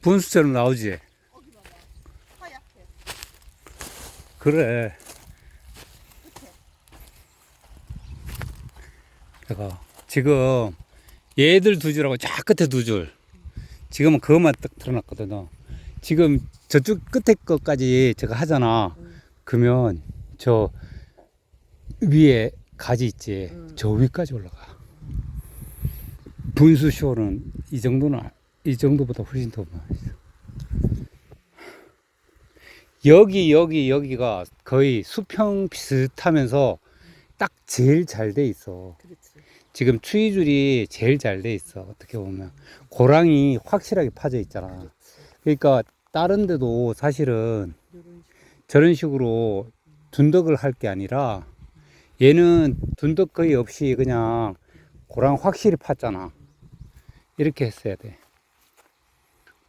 분수처럼 나오지? 그래. 내가 지금 얘들 두 줄하고 저 끝에 두 줄. 지금은 그것만 딱 드러났거든. 지금 저쪽 끝에 것까지 제가 하잖아. 응. 그러면 저 위에 가지 있지. 응. 저 위까지 올라가. 분수쇼는 이 정도는 아- 이 정도보다 훨씬 더 많아. 여기 여기 여기가 거의 수평 비슷하면서 딱 제일 잘 돼 있어. 그렇지. 지금 추위줄이 제일 잘 돼 있어. 어떻게 보면 고랑이 확실하게 파져 있잖아. 그러니까 다른 데도 사실은. 저런 식으로 둔덕을 할 게 아니라 얘는 둔덕 거의 없이 그냥 고랑 확실히 팠잖아. 이렇게 했어야 돼.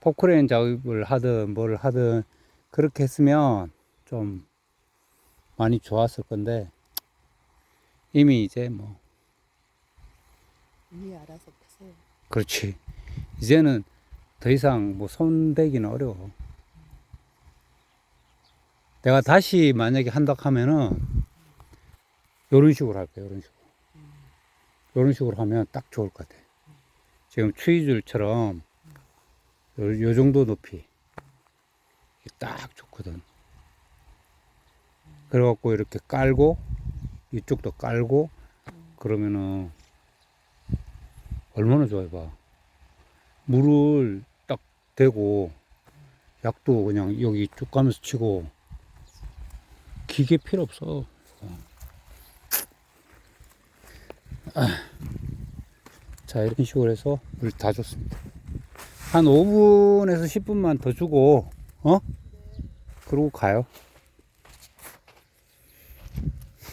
포크레인 작업을 하든 뭘 하든 그렇게 했으면 좀 많이 좋았을 건데 이미 이제 뭐 이미 알아서 크세요. 그렇지. 이제는 더 이상 뭐 손대기는 어려워. 내가 다시 만약에 한다 하면은 요런 식으로 할 거야, 요런 식으로. 요런 식으로 하면 딱 좋을 것 같아. 지금 추위줄처럼 요, 요 정도 높이. 딱 좋거든. 그래갖고 이렇게 깔고, 이쪽도 깔고, 그러면은 얼마나 좋아해 봐. 물을 딱 대고 약도 그냥 여기 쭉 가면서 치고 기계 필요 없어. 아. 자 이런 식으로 해서 물 다 줬습니다. 한 5분에서 10분만 더 주고 어? 그러고 가요.